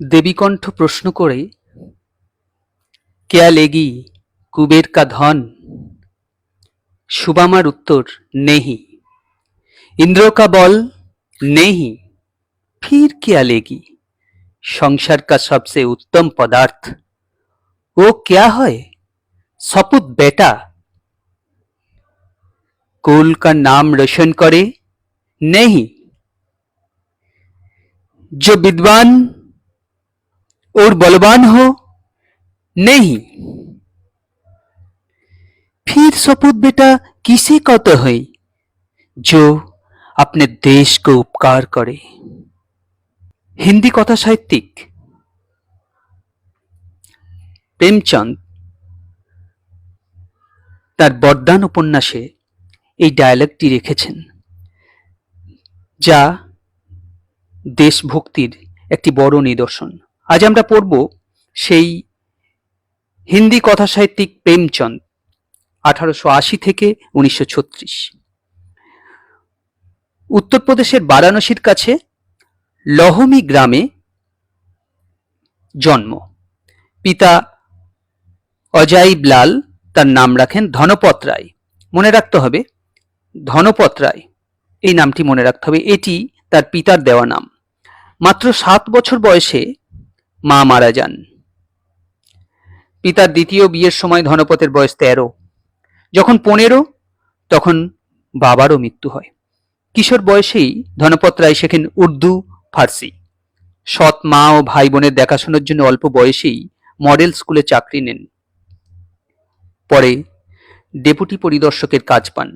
দেবীকণ্ঠ প্রশ্ন করে কেয়া লেগি কুবের কা ধন সুবামার উত্তর নেহি ইন্দ্র কা বল নেহি फिर क्या लेगी সংসার का सबसे उत्तम पदार्थ वो क्या है सपूत बेटा कुल का नाम रोशन करे नहीं जो विद्वान और बलवान हो नहीं फिर सपूत बेटा किसे कहते हैं जो अपने देश को उपकार करे হিন্দি কথা সাহিত্যিক প্রেমচন্দ তার বরদান উপন্যাসে এই ডায়ালগটি রেখেছেন যা দেশভক্তির একটি বড় নিদর্শন আজ আমরা পড়ব সেই হিন্দি কথা সাহিত্যিক প্রেমচন্দ, আঠারোশো আশি থেকে উনিশশো ছত্রিশ। উত্তরপ্রদেশের বারাণসীর কাছে লহমি গ্রামে জন্ম। পিতা অজাইব লাল, তার নাম রাখেন ধনপত রায়। মনে রাখতে হবে, ধনপত রায়, এই নামটি মনে রাখতে হবে। এটি তার পিতার দেওয়া নাম। মাত্র সাত বছর বয়সে মা মারা যান। পিতার দ্বিতীয় বিয়ের সময় ধনপতের বয়স তেরো। যখন পনেরো, তখন বাবারও মৃত্যু হয়। কিশোর বয়সেই ধনপত রায় শেখেন উর্দু, ফার্সি। সৎ মা ও ভাই বোনের দেখাশোনার জন্য অল্প বয়সেই মডেল স্কুলে চাকরি নেন। পরে ডেপুটি পরিদর্শকের কাজ পান।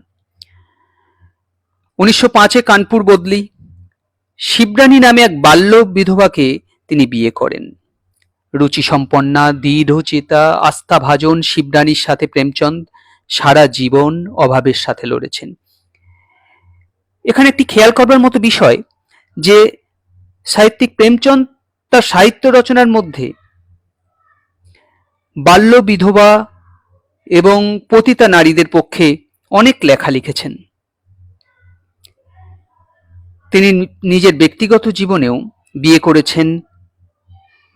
উনিশশো পাঁচে কানপুর বদলি শিবরানী নামে এক বাল্য বিধবাকে তিনি বিয়ে করেন। রুচিসম্পন্না দৃঢ়চেতা আস্থাভাজন শিবরানীর সাথে প্রেমচন্দ সারা জীবন অভাবের সাথে লড়েছেন। এখানে একটি খেয়াল করবার মতো বিষয় যে সাহিত্যিক প্রেমচন্দ তার সাহিত্য রচনার মধ্যে বাল্য বিধবা এবং পতিতা নারীদের পক্ষে অনেক লেখা লিখেছেন। তিনি নিজের ব্যক্তিগত জীবনেও বিয়ে করেছেন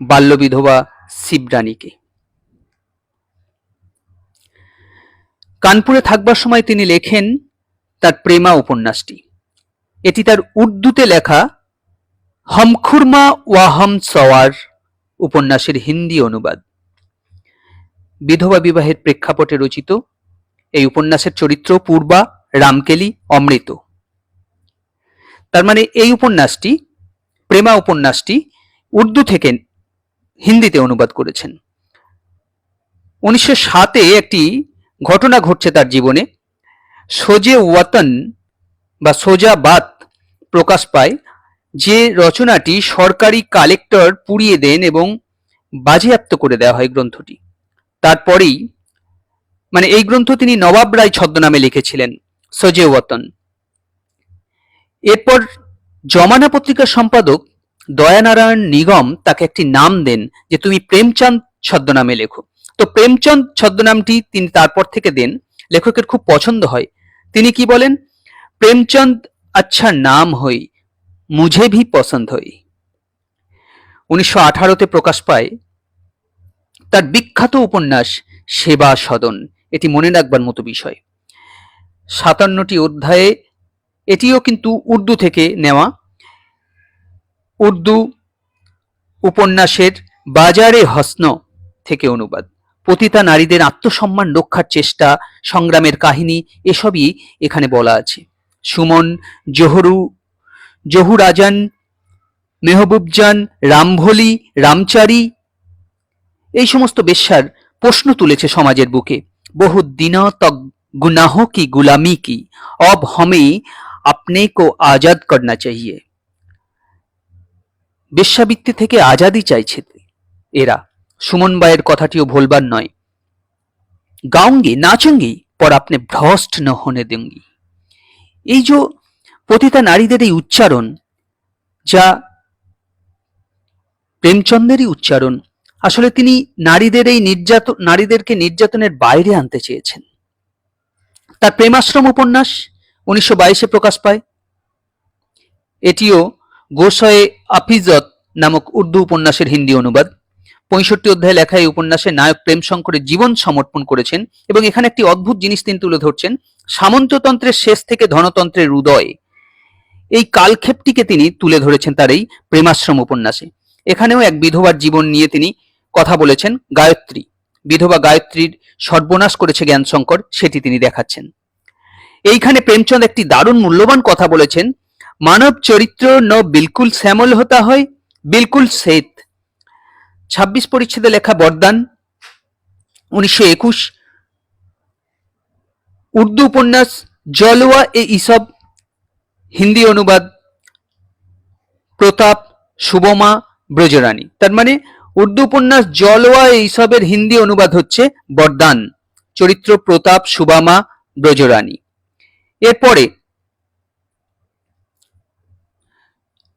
বাল্য বিধবা শিবরানীকে। কানপুরে থাকবার সময় তিনি লেখেন তার প্রেমা উপন্যাসটি। এটি তার উর্দুতে লেখা হমখুরমা ওয়াহম সওয়ার উপন্যাসের হিন্দি অনুবাদ। বিধবা বিবাহের প্রেক্ষাপটে রচিত, এই উপন্যাসের চরিত্র পূর্বা রামকেলি অমৃত। তার মানে এই উপন্যাসটি, প্রেমা উপন্যাসটি উর্দু থেকে হিন্দিতে অনুবাদ করেছেন। উনিশশো সাতে একটি ঘটনা ঘটছে তার জীবনে। সোজে ওয়াতন বা সোজা বাত প্রকাশ পায়, যে রচনাটি সরকারি কালেক্টর পুড়িয়ে দেন এবং বাজেয়াপ্ত করে দেওয়া হয় গ্রন্থটি। তারপরেই মানে এই গ্রন্থ তিনি নবাব রায় ছদ্মনামে লিখেছিলেন, সজে ওয়াতন। এরপর জমানা পত্রিকার সম্পাদক দয়ানারায়ণ নিগম তাকে একটি নাম দেন যে তুমি প্রেমচাঁদ ছদ্মনামে লেখো। তো প্রেমচাঁদ ছদ্মনামটি তিনি তারপর থেকে দেন, লেখকের খুব পছন্দ হয়। তিনি কি বলেন? প্রেমচাঁদ আচ্ছা নাম হই, মুঝে ভি পছন্দ হই। উনিশশো আঠারোতে প্রকাশ পায়, তার বিখ্যাত উপন্যাস সেবা সদন। এটি মনে রাখবার মতো বিষয়। সাতান্নটি অধ্যায়ে, এটিও কিন্তু উর্দু থেকে নেওয়া। উর্দু উপন্যাসের বাজারে হসন থেকে অনুবাদ। পতিতা নারীদের আত্মসম্মান রক্ষার চেষ্টা, সংগ্রামের কাহিনী, এসবই এখানে বলা আছে। সুমন, জোহরু, জহুরাজান, মেহবুবজান, রামভলি, রামচারী, এই সমস্ত বেশ্যার প্রশ্ন তুলেছে সমাজের বুকে। বহু দিন তক গুনাহ কি, গুলামি কি? অব হমে আপনি কো আজাদ করনা চাইয়ে বেশ্যাবৃত্তি থেকে আজাদি চাইছে এরা সুমন বায়ের কথাটিও ভুলবার নয়। গাউঙ্গি নাচুঙ্গি পর আপনি ভ্রষ্ট ন হনে দেঙ্গি। এই যে পতিতা নারীদের এই উচ্চারণ, যা প্রেমচন্দ্রেরই উচ্চারণ, আসলে তিনি নারীদের এই নির্যাতন নারীদেরকে নির্যাতনের বাইরে আনতে চেয়েছেন। তার প্রেমাশ্রম উপন্যাস উনিশশো বাইশে প্রকাশ পায়। এটিও গোসয়ে আফিজত নামক উর্দু উপন্যাসের হিন্দি অনুবাদ। পঁয়ষট্টি অধ্যায় লেখা এই উপন্যাসে নায়ক প্রেম শঙ্করের জীবন সমর্পণ করেছেন এবং এখানে একটি অদ্ভুত জিনিস তিনি তুলে ধরছেন, সামন্ততন্ত্রের শেষ থেকে ধনতন্ত্রের উদয়। এই কালক্ষেপটিকে তিনি তুলে ধরেছেন তার এই প্রেমাশ্রম উপন্যাসে। এখানেও এক বিধবার জীবন নিয়ে তিনি কথা বলেছেন, গায়ত্রী। বিধবা গায়ত্রীর সর্বনাশ করেছে জ্ঞানশঙ্কর, সেটি তিনি দেখাচ্ছেন। এইখানে প্রেমচন্দ একটি দারুণ মূল্যবান কথা বলেছেন মানব চরিত্র ন বিলকুল শ্যামল হতা হয়, বিলকুল শ্বেত। ছাব্বিশ পরিচ্ছেদে লেখা বরদান, উনিশশো একুশ। উর্দু উপন্যাস, জলওয়া এ ইসব, হিন্দি অনুবাদ, প্রতাপ, শুভমা, ব্রজরানী। তার মানে উর্দু উপন্যাস, জলওয়া এ ইসবের হিন্দি অনুবাদ হচ্ছে বরদান। চরিত্র প্রতাপ সুবামা ব্রজরানী। এরপরে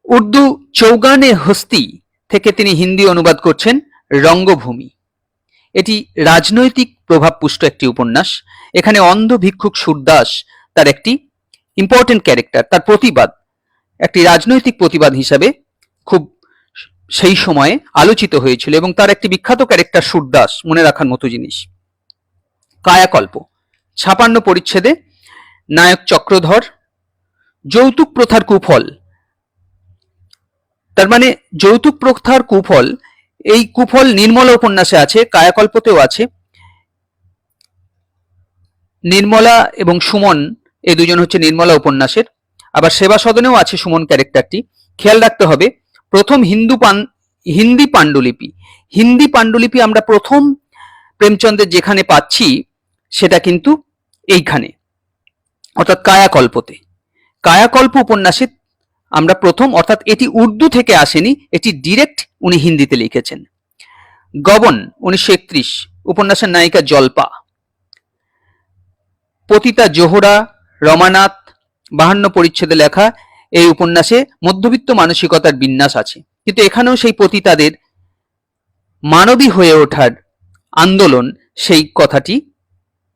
উর্দু চৌগানে হস্তি থেকে তিনি হিন্দি অনুবাদ করছেন রঙ্গভূমি। এটি রাজনৈতিক প্রভাবপুষ্ট একটি উপন্যাস। এখানে অন্ধ ভিক্ষুক সুরদাস তার একটি ইম্পর্টেন্ট ক্যারেক্টার তার প্রতিবাদ, একটি রাজনৈতিক প্রতিবাদ হিসাবে খুব সেই সময়ে আলোচিত হয়েছিল এবং তার একটি বিখ্যাত ক্যারেক্টার সুরদাস, মনে রাখার মতো জিনিস। কায়াকল্প, ছাপান্ন পরিচ্ছেদে, নায়ক চক্রধর, যৌতুক প্রথার কুফল তার মানে যৌতুক প্রথার কুফল, এই কুফল নির্মলা উপন্যাসে আছে, কায়াকল্পতেও আছে। নির্মলা এবং সুমন, এই দুজন হচ্ছে নির্মলা উপন্যাসের। আবার সেবা সদনেও আছে সুমন ক্যারেক্টারটি। খেয়াল রাখতে হবে, প্রথম হিন্দু পান, হিন্দি পাণ্ডুলিপি। হিন্দি পাণ্ডুলিপি আমরা প্রথম প্রেমচন্দ্রের যেখানে পাচ্ছি, সেটা কিন্তু এইখানে, অর্থাৎ কায়াকল্পতে। কায়াকল্প উপন্যাসে আমরা প্রথম, অর্থাৎ এটি উর্দু থেকে আসেনি, এটি ডিরেক্ট উনি হিন্দিতে লিখেছেন। গবন, উনিশশো একত্রিশ, উপন্যাসের নায়িকা জল্পা। পতিতা জোহরা, রমানাথ, বাহান্ন পরিচ্ছেদে লেখা এই উপন্যাসে মধ্যবিত্ত মানসিকতার বিন্যাস আছে। কিন্তু এখানেও সেই পতিতাদের মানবী হয়ে ওঠার আন্দোলন সেই কথাটি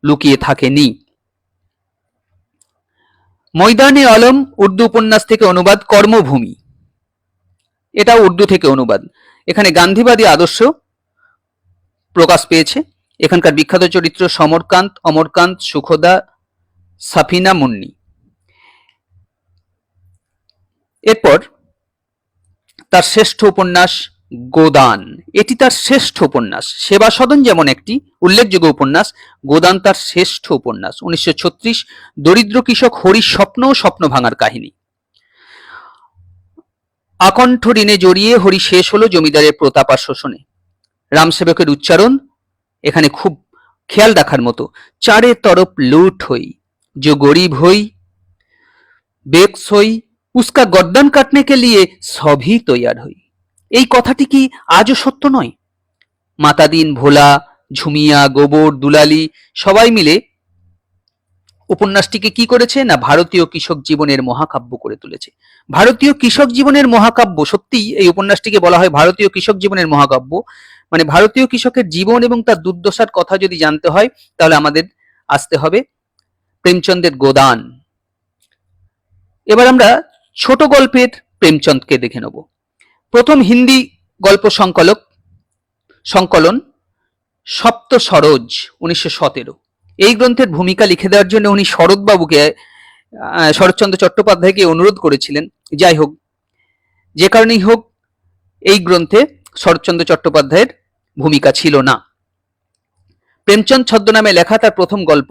লুকিয়ে থাকেনি। ময়দানে আলম উর্দু উপন্যাস থেকে অনুবাদ, কর্মভূমি। এটা উর্দু থেকে অনুবাদ। এখানে গান্ধীবাদী আদর্শ প্রকাশ পেয়েছে। এখানকার বিখ্যাত চরিত্র সমরকান্ত, অমরকান্ত, সুখদা, সাফিনা, মুন্নি। এরপর তার শ্রেষ্ঠ উপন্যাস গোদান। এটি তার শ্রেষ্ঠ উপন্যাস। সেবা সদন যেমন একটি উল্লেখযোগ্য উপন্যাস, গোদান তার শ্রেষ্ঠ উপন্যাস। উনিশশো ছত্রিশ, দরিদ্র কৃষক হরির স্বপ্ন স্বপ্ন ভাঙার কাহিনী। আকণ্ঠ ঋণে জড়িয়ে হরি শেষ হলো জমিদারের প্রতাপ আর শোষণে। রামসেবকের উচ্চারণ, এখানে খুব খেয়াল রাখার মতো, চারে তরফ লুট হই, যে গরিব হই, বেক্স হই, উস্কা গদ্দান কাটনে কে লিয়ে সভি তৈয়ার হই। এই কথাটি কি আজও সত্য নয়? মাতাদিন ভোলা, ঝুমিয়া, গোবর, দুলালি, সবাই মিলে উপন্যাসটিকে কি করেছে না ভারতীয় কৃষক জীবনের মহাকাব্য করে তুলেছে? ভারতীয় কৃষক জীবনের মহাকাব্য, সত্যিই এই উপন্যাসটিকে বলা হয় ভারতীয় কৃষক জীবনের মহাকাব্য। মানে ভারতীয় কৃষকের জীবন এবং তার দুর্দশার কথা যদি জানতে হয়, তাহলে আমাদের আসতে হবে প্রেমচন্দের গোদান। এবার আমরা ছোট গল্পের প্রেমচন্দকে দেখে নেব। প্রথম হিন্দি গল্প সংকলক, সংকলন সপ্ত সরোজ উনিশশো সতেরো। এই গ্রন্থের ভূমিকা লিখে দেওয়ার জন্য উনি শরৎবাবুকে শরৎচন্দ্র চট্টোপাধ্যায়কে অনুরোধ করেছিলেন। যাই হোক, যে কারণেই হোক, এই গ্রন্থে শরৎচন্দ্র চট্টোপাধ্যায়ের ভূমিকা ছিল না। প্রেমচন্দ ছদ্মনামে লেখা তার প্রথম গল্প,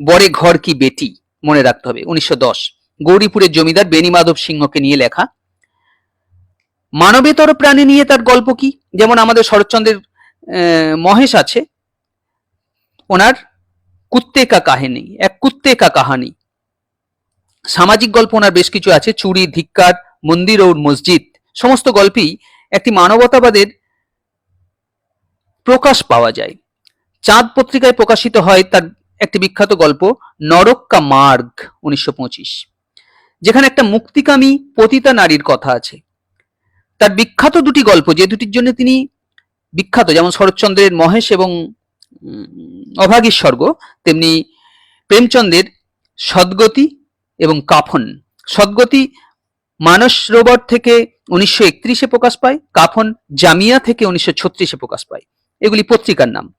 বরে ঘর কি বেটি মনে রাখতে হবে, উনিশশো দশ। গৌরীপুরের জমিদার বেনি মাধব সিংহকে নিয়ে লেখা মানবেতর প্রাণী নিয়ে তার গল্প কি? যেমন আমাদের শরৎচন্দ্রের মহেশ আছে। ওনার কুত্তে কা কাহিনী, এক কুত্তে কা কাহানি। সামাজিক গল্প ওনার বেশ কিছু আছে, চুরি, ধিক্কার, মন্দির ও মসজিদ। সমস্ত গল্পই একটি মানবতাবাদের প্রকাশ পাওয়া যায়। চাঁদ পত্রিকায় প্রকাশিত হয় তার একটি বিখ্যাত গল্প নরক্কা মার্গ, উনিশশো পঁচিশ। যেখানে একটা মুক্তিকামী পতিতা নারীর কথা আছে। তার বিখ্যাত দুটি গল্প, যে দুটির জন্য তিনি বিখ্যাত, যেমন শরৎচন্দ্রের মহেশ এবং অভাগীর স্বর্গ তেমনি প্রেমচন্দ্রের সদ্গতি এবং কাফন। সদ্গতি মানস রোবর থেকে উনিশশো একত্রিশে প্রকাশ পায়, কাফন জামিয়া থেকে উনিশশো ছত্রিশে প্রকাশ পায়। এগুলি পত্রিকার নাম।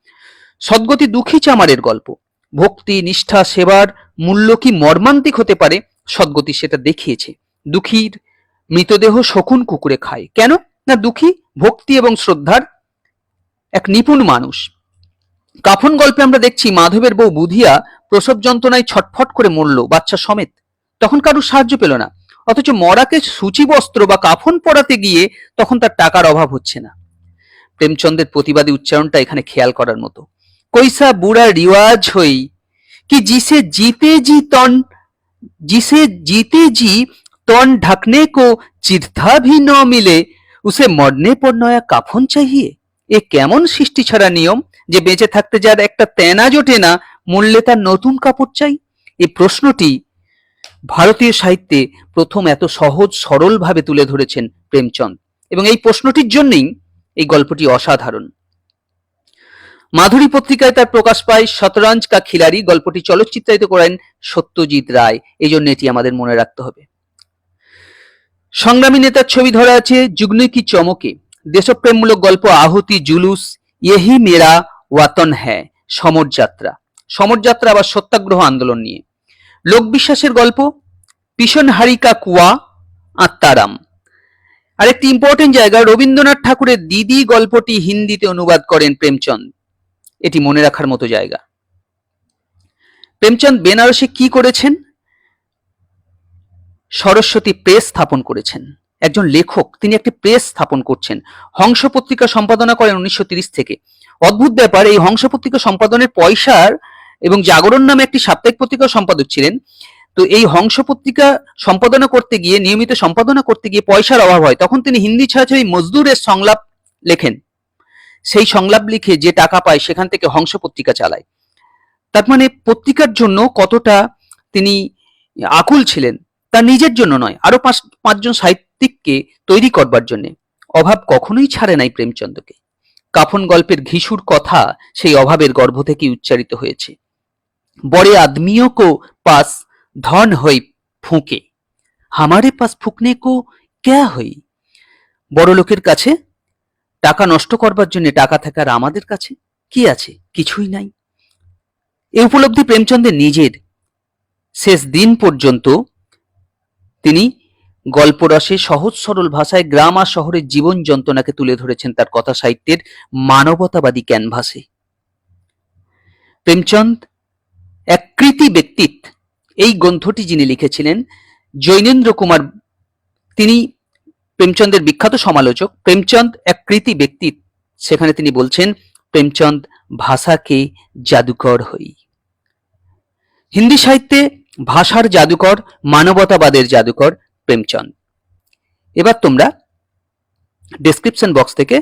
সদ্গতি দুঃখী চামারের গল্প। ভক্তি, নিষ্ঠা, সেবার মূল্য কি মর্মান্তিক হতে পারে? সদ্গতি সেটা দেখিয়েছে। দুঃখীর মৃতদেহ শকুন কুকুরে খায়। কেন? না দুঃখী, ভক্তি এবং শ্রদ্ধার এক নিপুণ মানুষ। কাফন গল্পে আমরা দেখছি মাধবের বউ বুধিয়া প্রসব যন্ত্রণায় ছটফট করে মরল বাচ্চা সমেত। তখন কারুর সাহায্য পেল না। অথচ মরাকে সূচি বস্ত্র বা কাফন পরাতে গিয়ে তখন তার টাকার অভাব হচ্ছে না। প্রেমচন্দ্রের প্রতিবাদী উচ্চারণটা এখানে খেয়াল করার মতো। কৈসা বুড়া রিওয়াজ হই, কি জিসে জিতে জি তন, জিসে জিতে জি तन ढकने को चिरथा भी न मिले उसे मरने पर नया কাফন চাইয়ে এ কেমন সৃষ্টি ছাড়া নিয়ম যে বেঁচে থাকতে যার একটা তেনা জোটে না মূল্যে তার নতুন কাপড় চাই এই প্রশ্নটি ভারতীয় সাহিত্যে প্রথম এত সহজ সরল ভাবে তুলে ধরেছেন প্রেমচন্দ এবং এই প্রশ্নটির জন্যই এই গল্পটি অসাধারণ মাধুরী পত্রিকায় তার প্রকাশ পায় শতরঞ্জ কা খিলাড়ি গল্পটি চলচ্চিত্রায়িত করেন সত্যজিৎ রায় এই জন্য এটি আমাদের মনে রাখতে হবে সংগ্রামী নেতার ছবি ধরা আছে যুগ্ন কি চমকে। দেশপ্রেমমূলক গল্প, আহুতি, জুলুস ইহি মেরা, ওয়াতন হ্যাঁ সমর যাত্রা। সমর যাত্রা আবার সত্যাগ্রহ আন্দোলন নিয়ে। লোক বিশ্বাসের গল্প, পিছন হারিকা কুয়া, আত্মারাম। আরেকটি ইম্পর্টেন্ট জায়গা, রবীন্দ্রনাথ ঠাকুরের দিদি গল্পটি হিন্দিতে অনুবাদ করেন প্রেমচন্দ। এটি মনে রাখার মতো জায়গা। প্রেমচন্দ বেনারসে কি করেছেন? সরস্বতী প্রেস স্থাপন করেছেন। একজন লেখক, তিনি একটি প্রেস স্থাপন করছেন। হংস পত্রিকা সম্পাদনা করেন উনিশশো থেকে। অদ্ভুত ব্যাপার, এই হংস পত্রিকা সম্পাদনের পয়সার এবং জাগরণ নামে একটি সাপ্তাহিক পত্রিকা সম্পাদক ছিলেন। তো এই হংস পত্রিকা সম্পাদনা করতে গিয়ে, নিয়মিত সম্পাদনা করতে গিয়ে পয়সার অভাব হয়, তখন তিনি হিন্দি ছাড়া ছাড়া মজদুরের সংলাপ লেখেন। সেই সংলাপ লিখে যে টাকা পায়, সেখান থেকে হংস পত্রিকা চালায়। তার মানে পত্রিকার জন্য কতটা তিনি আকুল ছিলেন তার নিজের জন্য নয়, আরও পাঁচ, পাঁচজন সাহিত্যিককে তৈরি করবার জন্য। অভাব কখনোই ছাড়ে নাই প্রেমচন্দ্রকে কাফন গল্পের ঘিসুর কথা সেই অভাবের গর্ভ থেকে উচ্চারিত হয়েছে। বড়ে আদমিও কো পাস ধন হই ফুঁকে। হামারে পাস ফুকনে কো ক্যা হই? বড় লোকের কাছে টাকা নষ্ট করবার জন্য টাকা থাকার আমাদের কাছে কি আছে? কিছুই নাই। এ উপলব্ধি প্রেমচন্দ্রের নিজের। শেষ দিন পর্যন্ত তিনি গল্পরসে সহজ সরল ভাষায় গ্রাম আর শহরের জীবন যন্ত্রণাকে তুলে ধরেছেন তার কথা সাহিত্যের মানবতাবাদী ক্যানভাসে। প্রেমচন্দ, এক কৃতি ব্যক্তিত্ব, এই গ্রন্থটি যিনি লিখেছিলেন, জৈনেন্দ্র কুমার, তিনি প্রেমচন্দের বিখ্যাত সমালোচক। প্রেমচন্দ, এক কৃতি ব্যক্তিত্ব, সেখানে তিনি বলছেন, প্রেমচন্দ, ভাষাকে জাদুকর হই। হিন্দি সাহিত্যে ভাষার জাদুকর, মানবতাবাদের জাদুকর প্রেমচন্দ। এবার তোমরা ডেসক্রিপশন বক্স থেকে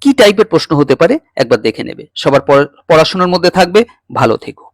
কি টাইপের প্রশ্ন হতে পারে একবার দেখে নেবে। সবার পড়াশোনার মধ্যে থাকবে, ভালো থেকো।